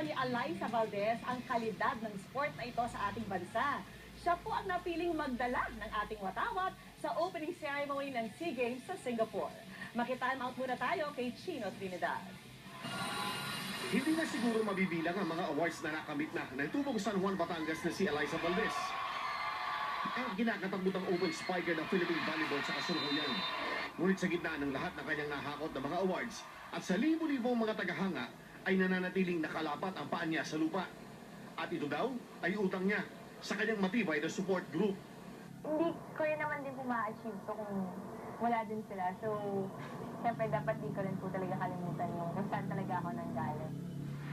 ni Eliza Valdez ang kalidad ng sport na ito sa ating bansa. Siya po ang napiling magdala ng ating watawat sa opening ceremony ng SEA Games sa Singapore. Makita out muna tayo kay Chino Trinidad. Hindi na siguro mabibilang ang mga awards na nakamit na ng tubong San Juan Batangas na si Eliza Valdez. Ang kinakatakbutang open spiker ng Philippine Volleyball sa kasalukuyan. Ngunit sa gitna ng lahat ng kanyang nahakot na mga awards at sa libo-libong mga tagahanga ay nananatiling nakalapat ang paa niya sa lupa. At ito daw ay utang niya sa kanyang matibay na support group. hindi ko rin naman din po ma-achieve to kung wala din sila. So, siyempre dapat di ko rin po talaga kalimutan yung kung saan talaga ako nanggaling.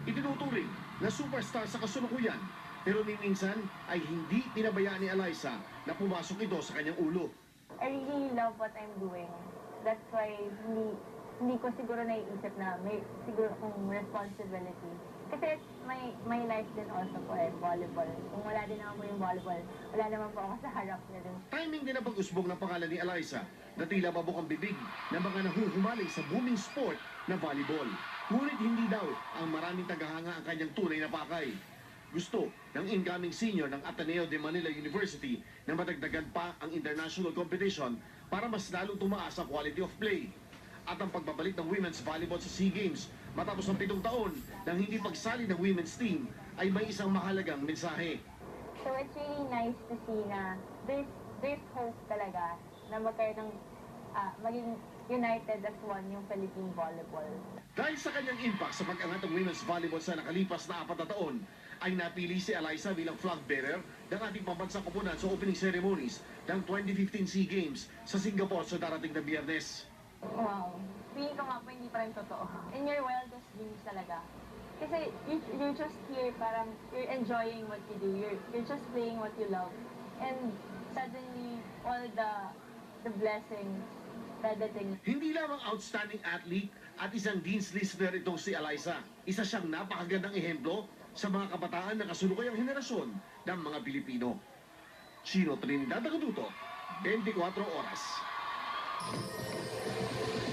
Itinuturing na superstar sa kasalukuyan pero minsan ay hindi pinabayaan ni Eliza na pumasok ito sa kanyang ulo. I really love what I'm doing. That's why hindi, hindi ko siguro naiisip na may siguro akong responsibility. Kasi my, my life din also po eh, volleyball. Kung wala din naman po yung volleyball, wala naman po ako sa harap niya din. Timing din ang pag-usbong ng pangalan ni Eliza na tila mabuk ang bibig ng mga nahuhumaling sa booming sport na volleyball. Ngunit hindi daw ang maraming tagahanga ang kanyang tunay na pakay. Gusto ng incoming senior ng Ateneo de Manila University na madagdagan pa ang international competition para mas lalong tumaas ang quality of play. At ang pagbabalik ng women's volleyball sa SEA Games matapos ang pitong taon ng hindi pagsali ng women's team ay may isang mahalagang mensahe. So it's really nice to see na there's, there's hope talaga na magkaroon ng ah, maging united as one yung Philippine volleyball. Dahil sa kanyang impact sa pag-angat ng women's volleyball sa nakalipas na apat na taon, ay napili si Eliza bilang flag bearer ng ating pambansang koponan sa opening ceremonies ng 2015 SEA Games sa Singapore sa darating na biyernes. Wow. Feeling ko nga po hindi pa rin totoo. In your wildest dreams talaga. Kasi you, you're just here, parang you're enjoying what you do. You're, you're just playing what you love. And suddenly, all the the blessings, dadating. Hindi lamang outstanding athlete at isang dean's listener itong si Eliza. Isa siyang napakagandang ehemplo sa mga kabataan na kasulukuyang henerasyon ng mga Pilipino. Chino Trinidad Aguduto, 24 oras. ハハハハ!